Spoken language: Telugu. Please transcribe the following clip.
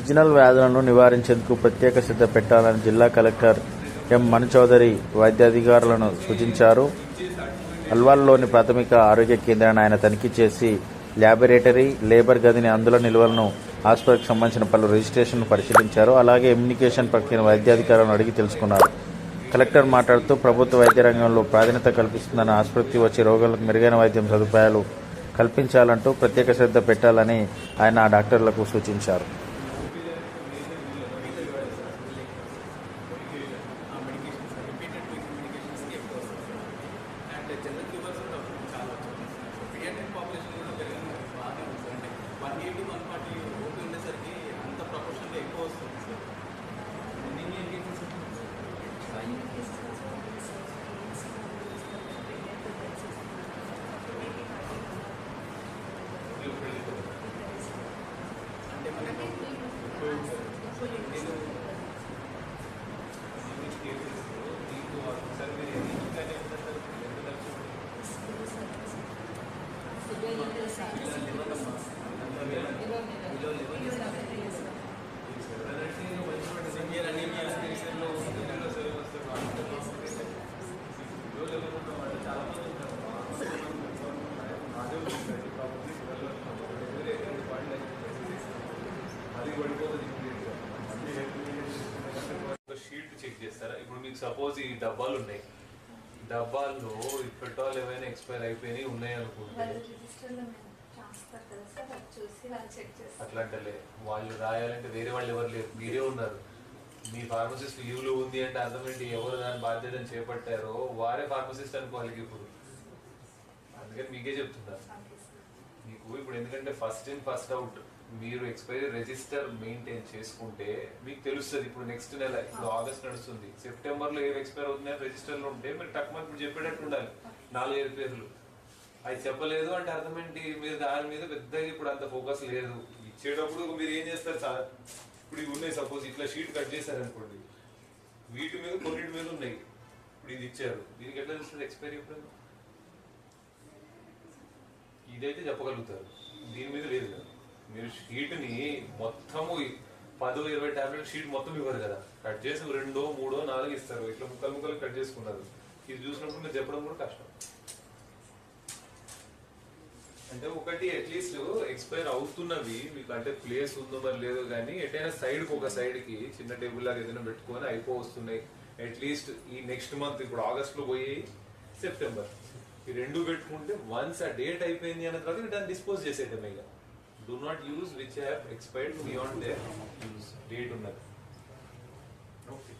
సీజనల్ వ్యాధులను నివారించేందుకు ప్రత్యేక శ్రద్ధ పెట్టాలని జిల్లా కలెక్టర్ ఎం మను చౌదరి వైద్యాధికారులను సూచించారు. అల్వాల్లోని ప్రాథమిక ఆరోగ్య కేంద్రాన్ని ఆయన తనిఖీ చేసి ల్యాబొరేటరీ లేబర్ గదిని అందులో నిల్వలను ఆసుపత్రికి సంబంధించిన పలు రిజిస్ట్రేషన్ పరిశీలించారు. అలాగే ఇమ్యూనికేషన్ ప్రక్రియను వైద్యాధికారులను అడిగి తెలుసుకున్నారు. కలెక్టర్ మాట్లాడుతూ ప్రభుత్వ వైద్య రంగంలో ప్రాధాన్యత కల్పిస్తుందని ఆసుపత్రికి వచ్చే రోగులకు మెరుగైన వైద్యం సదుపాయాలు కల్పించాలంటూ ప్రత్యేక శ్రద్ధ పెట్టాలని ఆయన ఆ డాక్టర్లకు సూచించారు. అంటే one eighty one forty OP ఉండేసరికి అంత ప్రపోర్షన్లో ఎక్కువ వస్తుంది సార్ ఎన్ని ఎన్ని అంటే మనకు నేను మీకు సార్ మీరు ఎన్ని ఇంట్లోనే ఉంటారు సార్ ఎంత తరచు షీట్ చెక్ చేస్తారా? ఇప్పుడు మీకు సపోజ్ ఈ డబ్బాలు ఉన్నాయి. డబ్బాల్లో పెట్రోల్ ఏమైనా ఎక్స్పైర్ అయిపోయినాయి ఉన్నాయి అనుకుంటే కదా సార్ అది చూసి వాళ్ళు చెక్ చేస్తారు అట్లా అంటలే వాళ్ళు రాయాలంటే వేరే వాళ్ళు ఎవరు లేరు మీరే ఉన్నారు. మీ ఫార్మసిస్ట్ లీవ్లో ఉంది అంటే అర్థం ఏంటి? ఎవరు దాని బాధ్యతను చేపట్టారో వారే ఫార్మసిస్ట్ అనుకోవాలి ఇప్పుడు. అందుకని మీకే చెప్తున్నా. Okay sir. మీకు ఇప్పుడు ఎందుకంటే ఫస్ట్ ఇన్ ఫస్ట్ అవుట్ మీరు ఎక్స్పైరీ రిజిస్టర్ మెయింటైన్ చేసుకుంటే మీకు తెలుస్తుంది ఇప్పుడు నెక్స్ట్ నెల ఇప్పుడు ఆగస్ట్ నడుస్తుంది. సెప్టెంబర్లో ఏవి ఎక్స్పైర్ అవుతున్నాయో రిజిస్టర్లో ఉంటే మీరు టక్మన్ ఇప్పుడు చెప్పేటట్టు ఉండాలి. నాలుగైదు పేర్లు. అది చెప్పలేదు అంటే అర్థం ఏంటి? మీరు దాని మీద పెద్దగా ఇప్పుడు అంత ఫోకస్ లేదు. ఇచ్చేటప్పుడు మీరు ఏం చేస్తారు సార్? ఇప్పుడు ఇవి ఉన్నాయి సపోజ్ ఇట్లా షీట్ కట్ చేశారు అనుకోండి వీటి మీద కొన్నిటి మీద ఉన్నాయి. ఇప్పుడు ఇది ఇచ్చారు. దీనికి ఎట్లా తెలుస్తుంది ఎక్స్పైరీ ఎప్పుడు ఇదైతే చెప్పగలుగుతారు. దీని మీద లేదు కదా. మీరు షీట్ని మొత్తము పదో ఇరవై టాబ్లెట్ షీట్ మొత్తం ఇవ్వరు కదా. కట్ చేసి రెండో మూడో నాలుగు ఇస్తారు. ఇట్లా ముక్కలు ముక్కలు కట్ చేసుకున్నారు. ఇది చూసినప్పుడు మీరు చెప్పడం కూడా కష్టం. అంటే ఒకటి అట్లీస్ట్ ఎక్స్పైర్ అవుతున్నవి. మీకు అంటే ప్లేస్ ఉందో మరి లేదో కానీ ఎటైనా సైడ్ ఒక సైడ్కి చిన్న టేబుల్ లాగా ఏదైనా పెట్టుకొని అయిపోవస్తున్నాయి. అట్లీస్ట్ ఈ నెక్స్ట్ మంత్ ఇప్పుడు ఆగస్ట్లో పోయి సెప్టెంబర్ ఈ రెండు పెట్టుకుంటే వన్స్ ఆ డేట్ అయిపోయింది అన్న తర్వాత దాన్ని డిస్పోజ్ చేసేటం ఇక. Do not use which have expired beyond their use date ఉన్నది. ఓకే